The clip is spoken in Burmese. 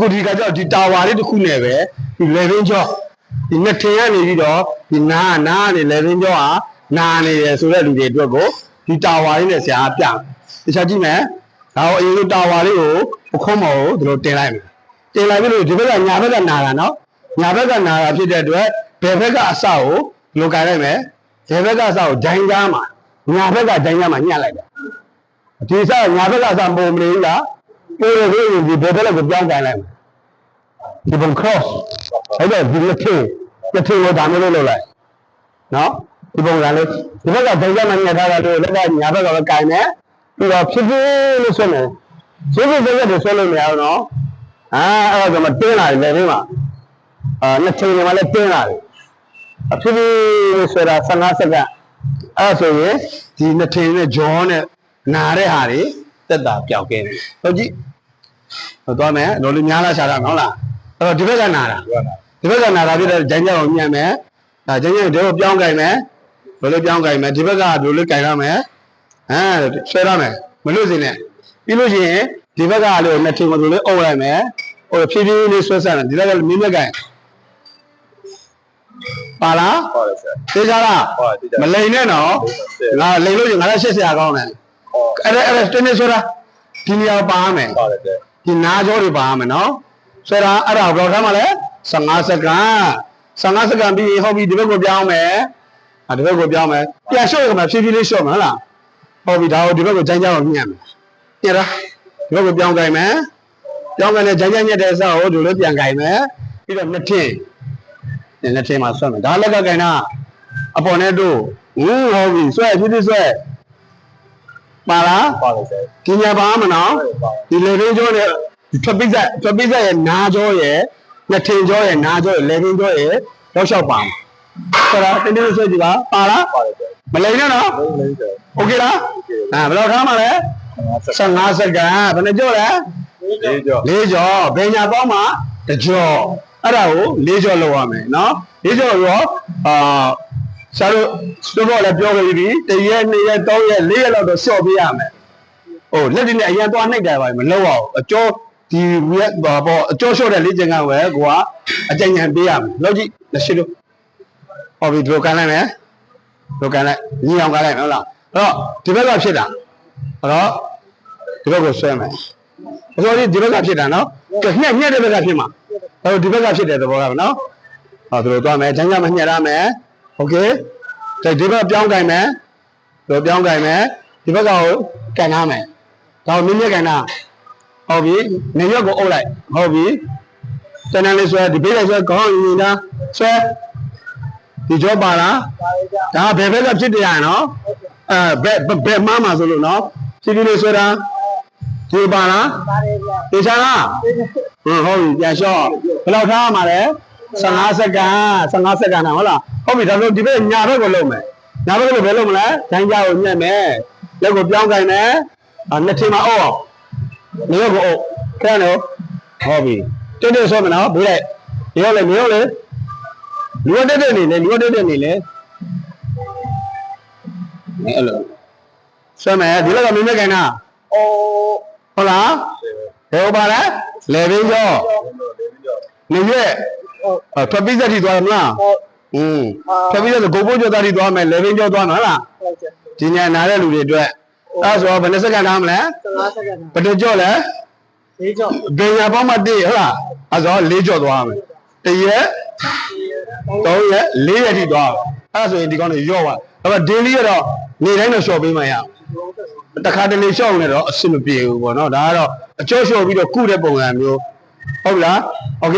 အခုဒီကကြောင့်ဒီတာဝါလေးတစ်ခုနဲ့ပဲဒီ level ကျော်ဒီနှစ်ထင်ကနေပြီးတော့ဒီနားနားကနေ level ကျော်ဟာနာနေတယ်ဆိုတဲ့လူတွေအတွက်ကိုဒီတာဝါလေးနဲ့ဆရာကပြတယ်တခြားကြည့်မယ်ဒါကိုအရင်ဆုံးတာဝါလေးကိုပခုံးမော်ကိုဒီလိုတင်လိုက်မယ်တင်လိုက်ပြီးလို့ဒီဘက်ကညာဘက်ကနာတာနော်ညာဘက်ကနာတာဖြစ်တဲ့အတွက်ဘယ်ဘက်ကအစကိုဒီလိုကန်လိုက်မယ်ဘယ်ဘက်ကအစကိုဂျိုင်းကားမှာညာဘက်ကဂျိုင်းကားမှာညှက်လိုက်တယ်ဒီစညာဘက်ကစပုံမလေးလားပိုးရသေးရင်ဒီဘယ်ဘက်ကိုပြောင်းကန်လိုက်မယ် ဒီဘုံ cross အဲ့ဒါဒီလက်ထေလက်ထေကိုဒါမျိုးလုပ်လိုက်နော်ဒီပုံစံလေးဒီဘက်ကဂျိုင်းကားမှာညှက်ထားတာတို့လက်ကညာဘက်ကပဲကန်မယ်ပြီးတော့ဖြစ်ဖြစ်လို့ဆွမယ်ဖြစ်ဖြစ်ဖြစ်ဖြစ်ဆွလို့မရဘူးနော်အာအဲ့ဒါကမှတင်းလာတယ်လေဒီမှာအာနှစ်ချိန်မှာလည်းတင်းလာတယ်အဖြစ်ဖြစ်လို့ဆိုတာ15စက္ကန့်အဲ့ဒါဆိုရင်ဒီနှစ်ချိန်နဲ့ဂျောနဲ့နာတဲ့ဟာတွေတက်တာပျောက်ခဲ့တယ်ဟုတ်ကြည့်ဟောသွားမယ်လော်လေးများလာရှာတာမဟုတ်လားအဲ့ တော့ဒီဘက်ကနာတာဒီဘက်ကနာတာပြတဲ့ဂျိုင်းကြောင်ညံ့မယ်ဒါဂျိုင်းကြောင်ဒီဘက်ပြောင်းကြိုင်မယ်ဘယ်လိုပြောင်းကြိုင်မယ်ဒီဘက်ကဘယ်လိုလဲကြိုင်ရမယ်ဟမ်ဆွဲရမယ်မလို့စင်နဲ့ပြီးလို့ရှိရင်ဒီဘက်ကလည်းနှစ်ထင်မလို့လေးအုပ်လိုက်မယ်ဟိုဖြည်းဖြည်းလေးဆွဲဆက်တယ်ဒီဘက်ကလည်းမင်းမြက်ကြိုင်ပါလားဟုတ်တယ်ဆရာသိကြလားဟုတ်တယ်သိကြမလိန်နဲ့နော်ငါလိန်လို့ရင်ငါလည်းရှစ်ဆရာကောင်းတယ်ဟုတ်အဲ့ဒါအဲ့ဒါတင်းနေဆိုတာဒီနေရာပါမယ်ဟုတ်တယ်ဆရာဒီနားကြောတွေပါမယ်နော် ဆိုတော့အဲ့ဒါဘယ်တော့ထားမလဲ15စက္ကန့်15စက္ကန့်ပြီးရင်ဟုတ်ပြီဒီဘက်ကိုပြောင်းမယ်อ่ะဒီဘက်ကိုပြောင်းမယ်ပြန်လျှော့ရမှာဖြည်းဖြည်းလေးလျှော့မှာဟုတ်လားဟုတ်ပြီဒါကိုဒီဘက်ကိုကြိုင်းကြအောင်ညှက်မယ်ညှက်တာဒီဘက်ကိုပြောင်းကြိုင်မယ်ပြောင်းကြိုင်တဲ့ကြိုင်းကြိုင်းညှက်တဲ့ဆောက်ကိုဒီလိုပြန်ကြိုင်မယ်ပြီးတော့နှစ်ထင်းနှစ်ထင်းမှာဆွဲမယ်ဒါလက်ကကြိုင်တာအပေါ်နဲ့တို့ဟင်းဟုတ်ပြီဆွဲဖြည်းဖြည်းဆွဲပါလားဟုတ်တယ်ဆရာဒီညာပါမနော်ဒီလေရင်းကျော်နဲ့ ဒီထွက်ပိတ်ဆက်ထွက်ပိတ်ဆက်ရဲ့နားကျော်ရဲ့နှစ်ထင်ကျော်ရဲ့နားကျော်ရဲ့လေရင်းကျော်ရဲ့တော့လျှောက်ပါမယ်ဆိုတော့တင်းတင်းဆွဲကြည့်ပါပါလား ဟုတ်တယ်ဆရာ မလိမ့်နဲ့နော် လုံးလုံးဆရာ โอเคလားအဲဘယ်လောက်ထားမှာလဲ15စက္ကန့်ဘယ်နှကျော်လဲ လေးကြော ၄ကျော်ဘယ်ညာပေါင်းမှာတစ်ကျော်အဲ့ဒါကို၄ကျော်လောက်ရမယ်နော်၄ကျော်ရောအာဆရာတို့တို့တော့လည်းပြောခဲ့ပြီတရက်နှစ်ရက်သုံးရက်လေးရက်လောက်တော့ရှော့ပေးရမယ်ဟိုလက်ဒီနဲ့အရင်သွားနှိပ်တယ်ပါမလောက်အောင်အကျော် ဒီရက်ပေါ့အကျော်လျှော့တဲ့လေးကျင်ကပဲကိုကအကြိမ်ကြံပေးရမယ်လောက်ကြည့်လက်ရှိလို့ဟောပြီဒီလိုကန်လိုက်မယ်ဒီလိုကန်လိုက်ညီအောင်ကန်လိုက်မယ်ဟုတ်လားအဲ့တော့ဒီဘက်ကဖြစ်တာအဲ့တော့ဒီဘက်ကိုဆွဲမယ်အစောကြီးဒီဘက်ကဖြစ်တာနော်ကဲညက်ညက်တဲ့ဘက်ကဖြစ်မှာအဲ့တော့ဒီဘက်ကဖြစ်တဲ့သဘောကနော်ဟောဒီလိုသွားမယ်ချမ်းချမ်းမညှက်ရမယ်โอเคဒါဒီဘက်ပြောင်းကြိုင်မယ်ဒီလိုပြောင်းကြိုင်မယ်ဒီဘက်ကကိုကန်ထားမယ်ဒါကိုမြင့်မြတ်ကန်တာ ဟုတ်ပြီနေရွက်ကိုအုပ်လိုက်ဟုတ်ပြီတန်းတန်းလေးဆွဲဒီဘေးလိုက်ဆွဲခေါင်းရင်တာဆွဲဒီကြောပါလားဒါဘယ်ဘက်ကဖြစ်တယ်ရနော်အဲဘယ်ဘယ်မှမှာဆိုလို့နော်ဖြည်းဖြည်းလေးဆွဲတာဒီပါလားဒီချာလားဟုတ်ဟုတ်ပြီပြန်လျှော့ဘယ်လောက်ထားရမှာလဲ15စက္ကန့်15စက္ကန့်နဲ့ဟုတ်လားဟုတ်ပြီဒါဆိုဒီဘက်ညာဘက်ကိုလုံးမယ်ညာဘက်ကိုဘယ်လုံးမလဲဒိုင်းကြားကိုညက်မယ်လက်ကိုပြောင်းကြိုင်မယ်အာနှစ်ထင်မှာအုပ်အောင် နေရောကိုအုပ်ခဲနော်ဟုတ်ပြီတင်းတင်းဆောမနော်ဘေးလိုက်နေရောလေနေရောလေလူရတက်တက်နေလေလူရတက်တက်နေလေအဲအဲ့လိုဆွဲမယ်ဒီဘက်ကမင်းမကန်တာအိုးဟုတ်လားဘယ်ဟိုပါလဲလေဘင်းကျော်လေးကြောနေရွက်အထွက်ပြီးသက်ထိသွားမလားဟုတ်อืมထွက်ပြီးသက်ဆိုဂိုးဘိုးကျော်သားထိသွားမယ်လေဘင်းကျော်သွားမှာဟုတ်လားဟုတ်ဆရာဒီညနားတဲ့လူတွေအတွက် အဲဆိုဘယ်နှစ်စက္ကန့်ထားမလဲ 15စက္ကန့် ဘယ်တစ်ကြော့လဲ လေးကြော ဘယ်ညာပေါင်းမှတည့်ဟုတ်လားအဲဆိုလေးကြော့သွားမယ်တရက်သုံးရက်လေးရက်ထိသွားမယ်အဲဆိုရင်ဒီကောင်းနေရော့သွားဒါပေမဲ့ဒေးလီကတော့နေတိုင်းတော့ရှော့ပေးမှရအောင်တခါတလေရှော့နေတော့အဆင်မပြေဘူးပေါ့နော်ဒါကတော့အကျော်ရှော့ပြီးတော့ကုတဲ့ပုံစံမျိုးဟုတ်လားโอเค